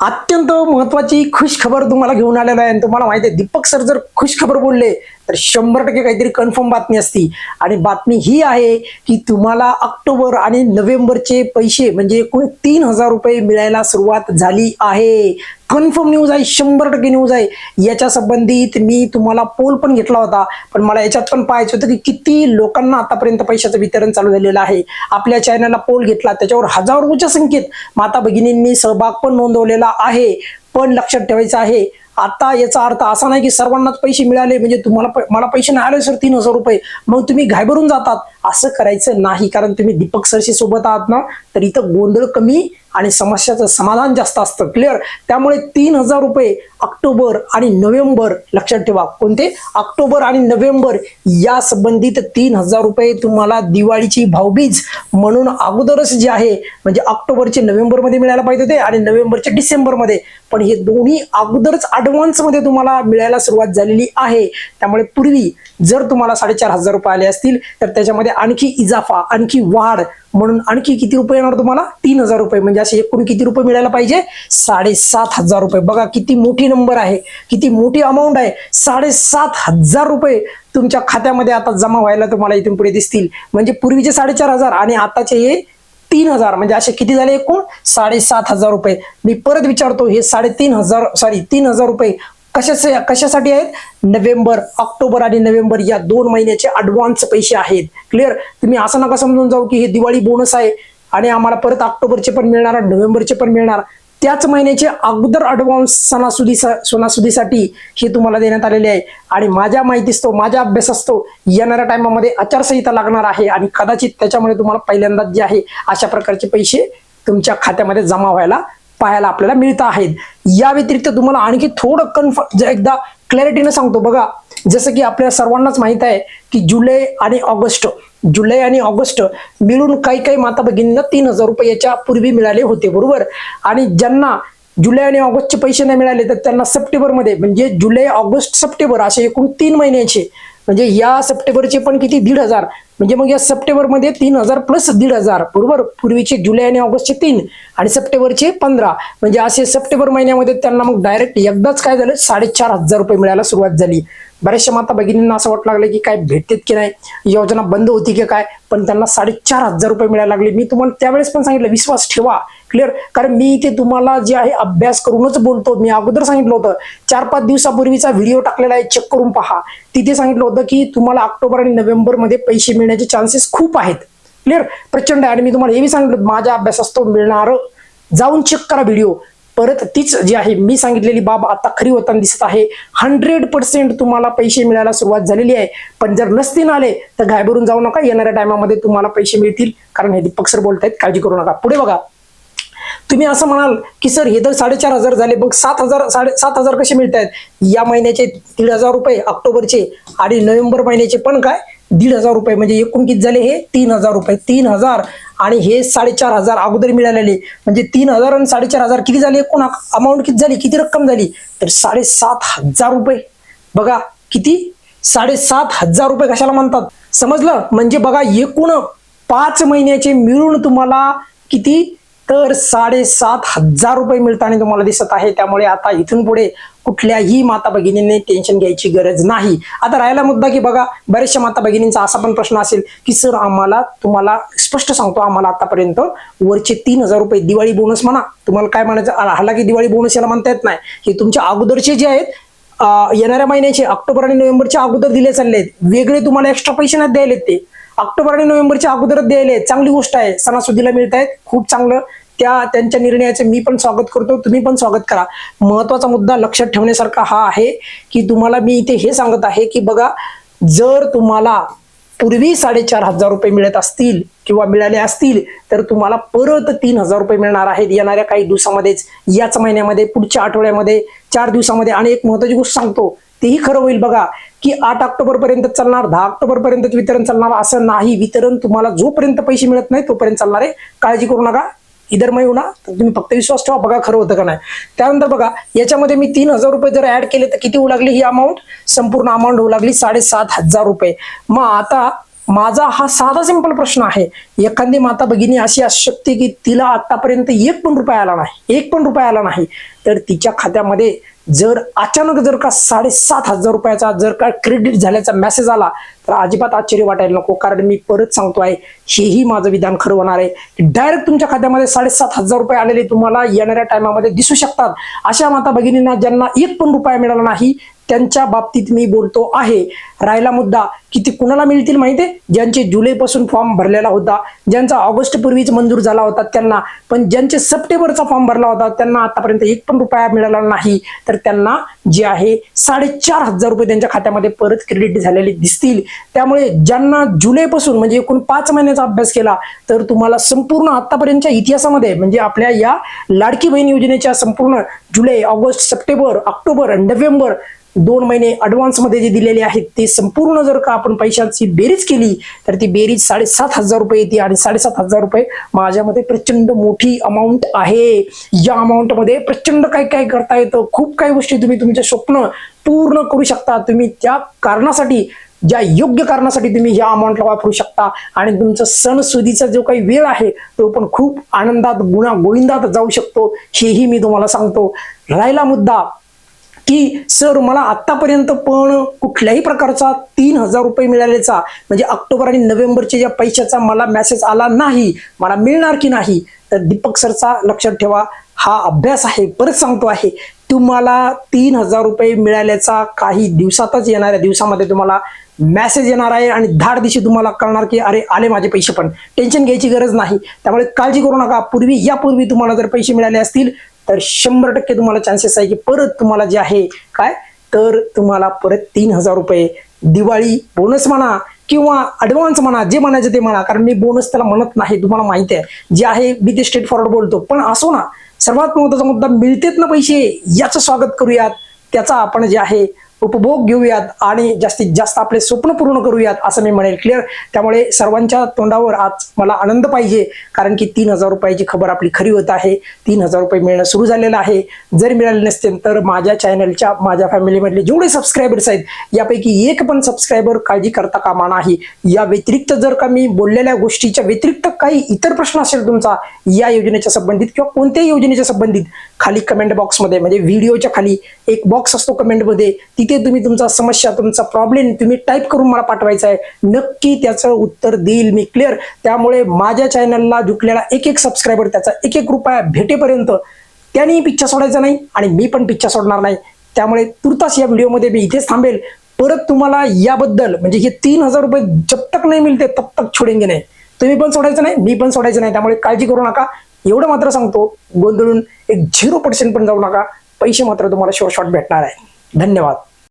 अत्यंत महत्वाची खुश खबर तुम्हाला घेऊन आलेला आहे. आणि तुम्हाला माहिती आहे दीपक सर जर खुश खबर बोलले तर शंभर टक्के काहीतरी कन्फर्म बातमी असती. आणि बातमी ही आहे की तुम्हाला ऑक्टोबर आणि नोव्हेंबरचे पैसे म्हणजे एकूण तीन हजार रुपये मिळायला सुरुवात झाली आहे. कन्फर्म न्यूज आहे शंभर टक्के न्यूज आहे. याच्या संबंधित मी तुम्हाला पोल पण घेतला होता पण मला याच्यात पण पाहायचं होतं की किती लोकांना आतापर्यंत पैशाचं वितरण चालू झालेलं आहे. आपल्या चॅनलला पोल घेतला त्याच्यावर हजारोच्या संख्येत माता भगिनींनी सहभाग पण नोंदवलेला आहे. पण लक्षात ठेवायचं आहे आता याचा अर्थ असा नाही की सर्वांनाच पैसे मिळाले म्हणजे तुम्हाला मला पैसे नाही आले सर तीन हजार रुपये. मग तुम्ही घाबरून जातात. असं करायचं नाही कारण तुम्ही दीपक सरशी सोबत आहात ना तर इथं गोंधळ कमी आणि समस्याचं समाधान जास्त असतं. क्लिअर त्यामुळे तीन हजार रुपये ऑक्टोबर आणि नोव्हेंबर लक्षात ठेवा. कोणते? ऑक्टोबर आणि नोव्हेंबर या संबंधित तीन हजार रुपये तुम्हाला दिवाळीची भाऊबीज म्हणून अगोदरच जे आहे म्हणजे ऑक्टोबरचे नोव्हेंबरमध्ये मिळायला पाहिजे होते आणि नोव्हेंबरचे डिसेंबरमध्ये. पण हे दोन्ही अगोदरच ॲडव्हान्समध्ये तुम्हाला मिळायला सुरुवात झालेली आहे. त्यामुळे पूर्वी जर तुम्हाला साडेचार हजार रुपये आले असतील तर त्याच्यामध्ये आणखी इजाफा आणखी वाढ म्हणून आणखी किती रुपये येणार तुम्हाला? तीन हजार रुपये. म्हणजे असे एकूण किती रुपये मिळायला पाहिजे? साडेसात हजार रुपये. बघा किती मोठी नंबर आहे. किती मोठी अमाऊंट आहे. साडेसात हजार रुपये तुमच्या खात्यामध्ये आता जमा व्हायला तुम्हाला इथून पुढे दिसतील. म्हणजे पूर्वीचे साडेचार हजार आणि आताचे हे तीन हजार. म्हणजे असे किती झाले एकूण? साडेसात हजार रुपये. मी परत विचारतो हे साडेतीन हजार सॉरी तीन हजार रुपये कशा कशासाठी आहेत? नोव्हेंबर ऑक्टोबर आणि नोव्हेंबर या दोन महिन्याचे ॲडव्हान्स पैसे आहेत. क्लिअर तुम्ही असं नका समजून जाऊ की हे दिवाळी बोनस आहे आणि आम्हाला परत ऑक्टोबरचे पण मिळणार नोव्हेंबरचे पण मिळणार. त्याच महिन्याचे अगोदर अडव्हान्स सणासुदी सणासुदीसाठी हे तुम्हाला देण्यात आलेले आहे. आणि माझ्या माहितीस माझ्या अभ्यास असतो येणाऱ्या टायमामध्ये आचारसंहिता लागणार आहे आणि कदाचित त्याच्यामुळे तुम्हाला पहिल्यांदाच जे आहे अशा प्रकारचे पैसे तुमच्या खात्यामध्ये जमा व्हायला पाहायला आपल्याला मिळत आहेत. या व्यतिरिक्त तुम्हाला आणखी थोडं कन्फर्म एकदा क्लॅरिटीनं सांगतो. बघा जसं की आपल्या सर्वांनाच माहीत आहे की जुलै आणि ऑगस्ट जुलै आणि ऑगस्ट मिळून काही काही माता भगिनींना तीन हजार रुपये याच्या पूर्वी मिळाले होते बरोबर? आणि ज्यांना जुलै आणि ऑगस्टचे पैसे नाही मिळाले तर त्यांना सप्टेंबरमध्ये म्हणजे जुलै ऑगस्ट सप्टेंबर असे एकूण तीन महिन्याचे म्हणजे या सप्टेंबरचे पण किती? दीड हजार. म्हणजे मग या सप्टेंबरमध्ये तीन हजार प्लस दीड हजार बरोबर? पूर्वीचे जुलै आणि ऑगस्टचे तीन आणि सप्टेंबरचे पंधरा. म्हणजे असे सप्टेंबर महिन्यामध्ये त्यांना मग डायरेक्ट एकदाच काय झालं? साडेचार हजार रुपये मिळायला सुरुवात झाली. बऱ्याचशा माता भगिनींना असं वाटलं लागलं की काय भेटतेत की नाही? योजना बंद होती की काय? पण त्यांना साडेचार हजार रुपये मिळायला लागले. मी तुम्हाला त्यावेळेस पण सांगितलं विश्वास ठेवा. क्लिअर कारण मी इथे तुम्हाला जे आहे अभ्यास करूनच बोलतो. मी अगोदर सांगितलं होतं चार पाच दिवसापूर्वीचा व्हिडिओ टाकलेला आहे चेक करून पहा. तिथे सांगितलं होतं की तुम्हाला ऑक्टोबर आणि नोव्हेंबरमध्ये पैसे पैसे मिळण्याचे चान्सेस खूप आहेत. क्लिअर प्रचंड आहे. आणि मी तुम्हाला हे बी सांगितलं माझ्या अभ्यासास्तव मिळणार जाऊन चेक करा व्हिडिओ परत तीच जी आहे मी सांगितलेली बाब आता खरी होताना दिसत आहे. हंड्रेड पर्सेंट तुम्हाला पैसे मिळायला सुरुवात झालेली आहे. पण जर नसतील आले तर घायभरून जाऊ नका. येणाऱ्या टायमामध्ये तुम्हाला पैसे मिळतील. कारण हे दीपक सर बोलतायत काळजी करू नका. पुढे बघा. तुम्ही असं म्हणाल की सर हे तर साडेचार हजार झाले. बघ सात हजार साडे सात हजार कसे मिळत आहेत या महिन्याचे दीड हजार रुपये ऑक्टोबरचे आणि नोव्हेंबर महिन्याचे पण काय? दीड हजार रुपये म्हणजे एकूण किती झाले हे? तीन हजार रुपये. तीन हजार आणि हे साडेचार हजार अगोदर मिळालेले. म्हणजे तीन हजार आणि साडेचार हजार किती झाले एकूण? अमाऊंट किती झाली? किती रक्कम झाली? तर साडेसात हजार रुपये. बघा किती? साडेसात हजार रुपये कशाला म्हणतात? समजलं? म्हणजे बघा एकूण पाच महिन्याचे मिळून तुम्हाला किती? तर साडेसात हजार रुपये मिळताना तुम्हाला दिसत आहे. त्यामुळे आता इथून पुढे कुठल्याही माता भगिनींनी टेन्शन घ्यायची गरज नाही. आता राहिला मुद्दा की बघा बऱ्याचशा माता भगिनींचा असा पण प्रश्न असेल की सर आम्हाला तुम्हाला स्पष्ट सांगतो आम्हाला आतापर्यंत वरचे तीन हजार रुपये दिवाळी बोनस म्हणा. तुम्हाला काय म्हणायचं? हाला की दिवाळी बोनस याला म्हणता येत नाही. हे तुमच्या अगोदरचे जे आहेत येणाऱ्या महिन्याचे ऑक्टोबर आणि नोव्हेंबरच्या अगोदर दिले चालले आहेत वेगळे तुम्हाला एक्स्ट्रा पैसे नाही द्यायलेत ते. ऑक्टोबर आणि नोव्हेंबरच्या अगोदरच द्यायले चांगली गोष्ट आहे. सणासुदीला मिळत आहेत खूप चांगलं. त्या त्यांच्या निर्णयाचे मी पण स्वागत करतो. तुम्ही पण स्वागत करा. महत्त्वाचा मुद्दा लक्षात ठेवण्यासारखा हा आहे की तुम्हाला मी इथे हे सांगत आहे की बघा जर तुम्हाला पूर्वी साडेचार हजार रुपये मिळत असतील किंवा मिळाले असतील तर तुम्हाला परत तीन हजार रुपये मिळणार आहेत. येणाऱ्या काही दिवसामध्येच याच महिन्यामध्ये पुढच्या आठवड्यामध्ये चार दिवसामध्ये आणि एक महत्वाची गोष्ट सांगतो. तेही खरं होईल बघा की आठ ऑक्टोबर पर्यंत चालणार दहा ऑक्टोबर पर्यंत वितरण चालणार असं नाही. वितरण तुम्हाला जोपर्यंत पैसे मिळत नाही तोपर्यंत चालणार आहे. काळजी करू नका. इधर मग येऊ ना. तर तुम्ही फक्त विश्वास ठेवा बघा खरं होतं का नाही. त्यानंतर बघा याच्यामध्ये मी तीन हजार रुपये जर ऍड केले तर किती होऊ लागली ही अमाऊंट संपूर्ण अमाऊंट होऊ लागली साडेसात हजार रुपये. मग आता माझा हा साधा सिंपल प्रश्न आहे. एखादी माता भगिनी अशी असू शकते की तिला आतापर्यंत एक पण रुपया आला नाही. एक पण रुपया आला नाही. तर तिच्या खात्यामध्ये जर अचानक जर का साडेसात हजार रुपयाचा जर का क्रेडिट झाल्याचा मेसेज आला तर अजिबात आश्चर्य वाटायला नको. कारण मी परत सांगतो आहे हेही माझं विधान खरं होणार आहे. डायरेक्ट तुमच्या खात्यामध्ये साडेसात हजार रुपये आलेले तुम्हाला येणाऱ्या टायमामध्ये दिसू शकतात. अशा माता भगिनींना ज्यांना एक पण रुपया मिळाला नाही त्यांच्या बाबतीत मी बोलतो आहे. राहिला मुद्दा की ते कुणाला मिळतील माहिती आहे? ज्यांचे जुलैपासून फॉर्म भरलेला होता ज्यांचा ऑगस्ट पूर्वीच मंजूर झाला होता त्यांना पण ज्यांचे सप्टेंबरचा फॉर्म भरला होता त्यांना आतापर्यंत एक पण रुपया मिळाला नाही. तर त्यांना जे आहे साडेचार हजार रुपये त्यांच्या खात्यामध्ये परत क्रेडिट झालेले दिसतील. त्यामुळे ज्यांना जुलैपासून म्हणजे एकूण पाच महिन्याचा अभ्यास केला तर तुम्हाला संपूर्ण आतापर्यंतच्या इतिहासामध्ये म्हणजे आपल्या या लाडकी बहीण योजनेच्या संपूर्ण जुलै ऑगस्ट सप्टेंबर ऑक्टोबर आणि नोव्हेंबर दोन महिने ॲडव्हान्समध्ये जे दिलेले आहेत ते संपूर्ण जर का आपण पैशांची बेरीज केली तर ती बेरीज साडेसात हजार रुपये येते आणि साडेसात हजार रुपये माझ्यामध्ये प्रचंड मोठी अमाऊंट आहे. या अमाऊंटमध्ये प्रचंड काय काय करता येतं. खूप काही गोष्टी तुम्ही तुमचे स्वप्न पूर्ण करू शकता. तुम्ही त्या कारणासाठी ज्या योग्य कारणासाठी तुम्ही ह्या अमाऊंटला वापरू शकता. आणि तुमचा सणसुदीचा जो काही वेळ आहे तो पण खूप आनंदात गुणा गोविंदात जाऊ शकतो. हेही मी तुम्हाला सांगतो. राहिला मुद्दा की सर मला आतापर्यंत पण कुठल्याही प्रकारचा तीन हजार रुपये मिळाल्याचा म्हणजे ऑक्टोबर आणि नोव्हेंबरच्या ज्या पैशाचा मला मेसेज आला नाही मला मिळणार की नाही तर दीपक सरचा लक्षात ठेवा हा अभ्यास आहे परत सांगतो आहे. तुम्हाला तीन हजार रुपये मिळाल्याचा काही दिवसातच येणाऱ्या दिवसामध्ये तुम्हाला मेसेज येणार आहे आणि धाड दिवशी तुम्हाला कळणार की अरे आले माझे पैसे पण. टेन्शन घ्यायची गरज नाही. त्यामुळे काळजी करू नका. पूर्वी यापूर्वी तुम्हाला जर पैसे मिळाले असतील तर शंभर टक्के तुम्हाला चान्सेस आहे की परत तुम्हाला जे आहे काय? तर तुम्हाला परत तीन हजार रुपये दिवाळी बोनस म्हणा किंवा ॲडव्हान्स म्हणा जे म्हणायचं ते म्हणा. कारण मी बोनस त्याला म्हणत नाही तुम्हाला माहिती आहे. जे आहे मी ते स्ट्रेट फॉरवर्ड बोलतो. पण असो ना सर्वात महत्त्वाचा मुद्दा मिळतेत ना पैसे याचं स्वागत करूयात. त्याचा आपण जे आहे उपभोग घेऊयात आणि जास्तीत जास्त आपले स्वप्न पूर्ण करूयात असं मी म्हणेल. क्लिअर त्यामुळे सर्वांच्या तोंडावर आज मला आनंद पाहिजे कारण की तीन हजार रुपयाची खबर आपली खरी होत आहे. तीन हजार रुपये मिळणं सुरू झालेलं आहे. जर मिळाले नसतील तर माझ्या चॅनलच्या माझ्या फॅमिलीमधले जेवढे सबस्क्रायबर्स आहेत यापैकी एक पण सबस्क्रायबर काळजी करता कामा नाही. या व्यतिरिक्त जर का मी बोललेल्या गोष्टीच्या व्यतिरिक्त काही इतर प्रश्न असेल तुमचा या योजनेच्या संबंधित किंवा कोणत्याही योजनेच्या संबंधित खाली कमेंट बॉक्समध्ये म्हणजे व्हिडिओच्या खाली एक बॉक्स असतो कमेंटमध्ये ती इथे तुम्ही तुमचा समस्या तुमचा प्रॉब्लेम तुम्ही टाईप करून मला पाठवायचा आहे. नक्की त्याचं उत्तर देईल मी क्लिअर त्यामुळे माझ्या चॅनलला झुकलेला एक एक सबस्क्रायबर त्याचा एक एक रुपया भेटेपर्यंत त्यांनी पिच्छा सोडायचा नाही आणि मी पण पिच्छा सोडणार नाही. त्यामुळे तुर्तास या व्हिडिओमध्ये मी इथेच थांबेल. परत तुम्हाला याबद्दल म्हणजे हे तीन हजार रुपये जब तक नाही मिळते तब तक छोडेंगे नाही. तुम्ही पण सोडायचं नाही मी पण सोडायचं नाही. त्यामुळे काळजी करू नका. एवढं मात्र सांगतो गोंधळून एक झिरो पर्सेंट पण जाऊ नका. पैसे मात्र तुम्हाला शॉर्ट शॉर्ट भेटणार आहे. धन्यवाद.